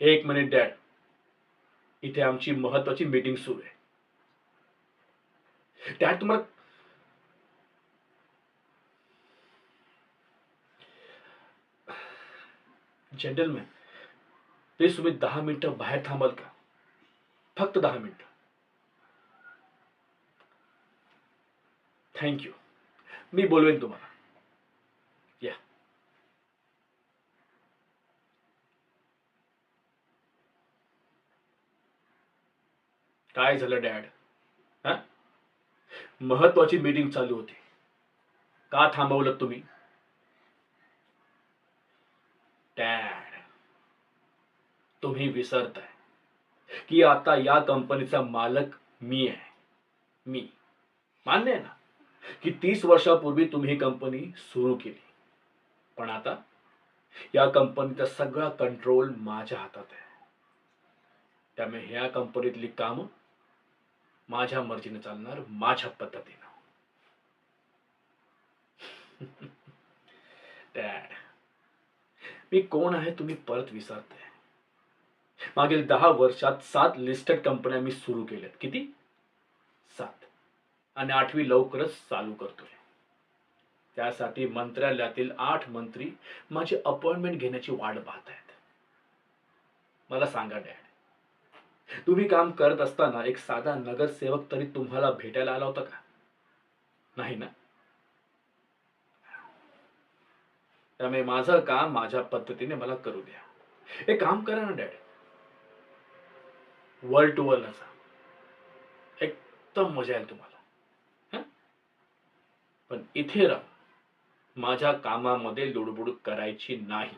एक म्हणे डॅड इथे आमची महत्वाची मीटिंग सुरू आहे. डॅड तुम्हाला जेंटलमॅन प्लीज तुम्ही दहा मिनिटं बाहेर थांबाल का? फक्त दहा मिनिटं. थँक्यू मी बोलवेन तुम्हाला या काय झालं डॅड महत्वाची मीटिंग चालू होती. का थांबवलं तुम्ही? डॅड तुम्ही विसरताय की आता या कंपनीचा मालक मी आहे. मी. मान्य आहे ना? की तीस वर्षापूर्वी तुम्ही ही कंपनी सुरू केली. पण आता या कंपनीचा सगळा कंट्रोल माझ्या हातात आहे. त्यामुळे ह्या कंपनीतली कामं माझ्या मर्जीने चालणार माझ्या पद्धतीनं. डॅड मी कोण आहे तुम्ही परत विसरताय. मागील दहा वर्षात सात लिस्टेड कंपन्या मी सुरू केल्यात. किती? सात. आणि आठवी लवकरच चालू करतोय. त्यासाठी मंत्रालयातील आठ मंत्री माझी अपॉइंटमेंट घेण्याची वाट पाहत आहेत मला सांगा डॅड तुम्ही काम करत असताना एक साधा नगरसेवक तरी तुम्हाला भेटायला आला होता का? नाही ना? त्यामुळे माझं काम माझ्या पद्धतीने मला करू द्या. एक काम करा ना डॅड. वर्ल्ड टू वर्ल्ड असा. एकदम मजा येईल तुम्हाला. पण इथे राहा. माझ्या कामामध्ये लुडबुड करायची नाही.